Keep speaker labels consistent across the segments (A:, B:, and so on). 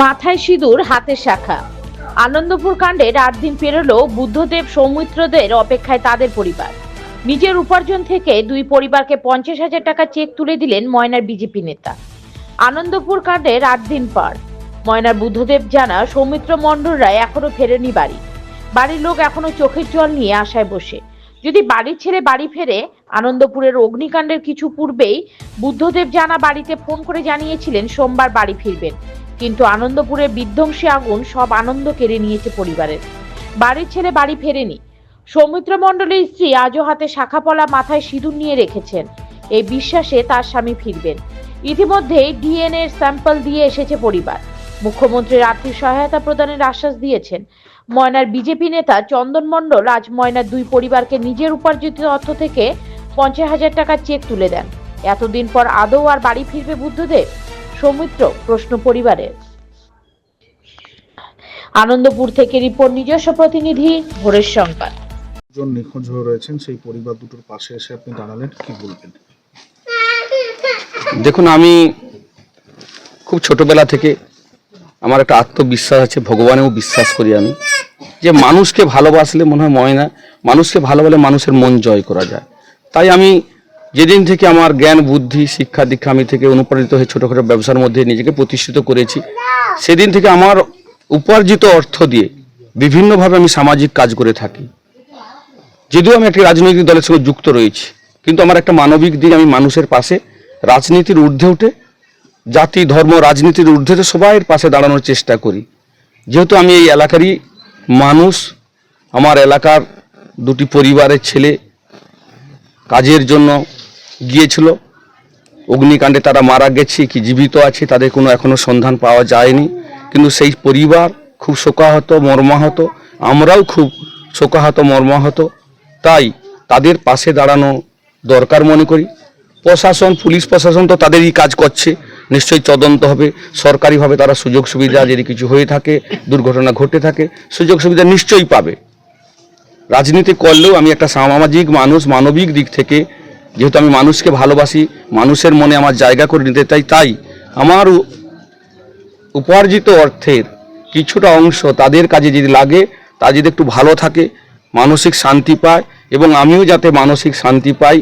A: মাথায় সিঁদুর, হাতে শাখা। আনন্দপুর কাণ্ডে রাত দিন পেরোলো বুদ্ধদেব সৌমিত্রদের অপেক্ষায় তাদের পরিবার। নিজের উপার্জন থেকে দুই পরিবারকে পঞ্চাশ হাজার টাকা চেক তুলে দিলেন ময়নার বিজেপি নেতা। আনন্দপুর কাণ্ডে রাত দিন পার। ময়নার বুদ্ধদেব জানা, সৌমিত্র মণ্ডলরা এখনও ফেরেনি বাড়ি। বাড়ির লোক এখনও চোখের জল নিয়ে আশায় বসে। যদি বাড়ি ছেড়ে বাড়ি ফেরে, আনন্দপুরের অগ্নিকাণ্ডের কিছু পূর্বেই বুদ্ধদেব জানা বাড়িতে ফোন করে জানিয়েছিলেন, সোমবার বাড়ি ফিরবেন। কিন্তু আনন্দপুরের বিধ্বংসী আগুন সব আনন্দ কেড়ে নিয়েছে পরিবারের। বাড়ির ছেলে বাড়ি ফেরেনি। সৌমিত্র মণ্ডলের স্ত্রী আজও হাতে শাখাপলা মাথায় সিঁদুর নিয়ে রেখেছেন। এই বিশ্বাসে তার স্বামী ফিরবেন। ইতিমধ্যেই ডিএনএ স্যাম্পল দিয়ে এসেছে পরিবার। মুখ্যমন্ত্রীর আর্থিক সহায়তা প্রদানের আশ্বাস দিয়েছেন। ময়নার বিজেপি নেতা চন্দন মণ্ডল আজ ময়নার দুই পরিবারকে নিজের উপার্জিত অর্থ থেকে পঞ্চাশ হাজার টাকার চেক তুলে দেন। এতদিন পর আদৌ আর বাড়ি ফিরবে বুদ্ধদেব? সৌমিত্র প্রশ্ন পরিবারের আনন্দপুর থেকে রিপোর্ট নিজস্ব প্রতিনিধি ভোরের সংবাদ।
B: জন নিখোঁজ হয়ে রয়েছেন সেই পরিবার দুটোর পাশে এসে আপনি দাঁড়ালেন কি বলবেন?
C: দেখুন আমি খুব ছোটবেলা থেকে আমার একটা আত্মবিশ্বাস আছে ভগবানেও বিশ্বাস করি আমি যে মানুষকে ভালোবাসলে মনে হয় ময়না মানুষকে ভালোবাসলে মানুষের মন জয় করা যায়। তাই আমি যেদিন থেকে আমার জ্ঞান, বুদ্ধি, শিক্ষা, দীক্ষা আমি থেকে অনুপ্রাণিত হয়ে ছোটোখাটো ব্যবসার মধ্যে নিজেকে প্রতিষ্ঠিত করেছি, সেদিন থেকে আমার উপার্জিত অর্থ দিয়ে বিভিন্নভাবে আমি সামাজিক কাজ করে থাকি। যদিও আমি একটি রাজনৈতিক দলের সঙ্গে যুক্ত রয়েছি, কিন্তু আমার একটা মানবিক দিক আমি মানুষের পাশে, রাজনীতির ঊর্ধ্বে উঠে, জাতি, ধর্ম, রাজনীতির ঊর্ধ্বে সবাইয়ের পাশে দাঁড়ানোর চেষ্টা করি। যেহেতু আমি এই এলাকারই মানুষ, আমার এলাকার দুটি পরিবারের ছেলে, কাজের জন্য গিয়েছিল। অগ্নিকাণ্ডে তারা মারা গেছে, কি জীবিত আছে, তাদের কোনো এখনও সন্ধান পাওয়া যায়নি। কিন্তু সেই পরিবার খুব শোকাহত, মর্মাহত, আমরাও খুব শোকাহত, মর্মাহত। তাই তাদের পাশে দাঁড়ানো দরকার মনে করি। প্রশাসন, পুলিশ প্রশাসন তো তাদেরই কাজ করছে। নিশ্চয়ই তদন্ত হবে। সরকারিভাবে তারা সুযোগ সুবিধা যদি কিছু হয়ে থাকে, দুর্ঘটনা ঘটে থাকে, সুযোগ সুবিধা নিশ্চয়ই পাবে। রাজনীতি করলেও আমি একটা সামাজিক মানুষ, মানবিক দিক থেকে যেহেতু আমি মানুষকে ভালোবাসি, মানুষের মনে আমার জায়গা করে নিতে চাই, তাই আমার উপার্জিত অর্থের কিছুটা অংশ তাদের কাজে যদি লাগে, তা যদি একটু ভালো থাকে, মানসিক শান্তি পায় এবং আমিও যাতে মানসিক শান্তি পাই,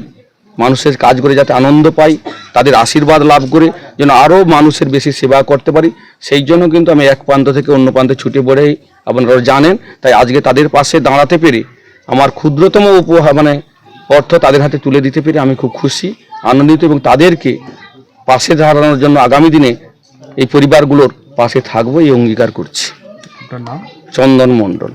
C: মানুষের কাজ করে যাতে আনন্দ পাই, তাদের আশীর্বাদ লাভ করে যেন আরও মানুষের বেশি সেবা করতে পারি, সেই জন্য কিন্তু আমি এক প্রান্ত থেকে অন্য প্রান্তে ছুটে পড়েই আপনারা জানেন, তাই আজকে তাদের পাশে দাঁড়াতে পেরে আমার ক্ষুদ্রতম উপহার মানে অর্থ তাদের হাতে তুলে দিতে পেরে আমি খুব খুশি আনন্দিত এবং তাদেরকে পাশে দাঁড়ানোর জন্য আগামী দিনে এই পরিবারগুলোর পাশে থাকব এই অঙ্গীকার করছি। চন্দন মণ্ডল।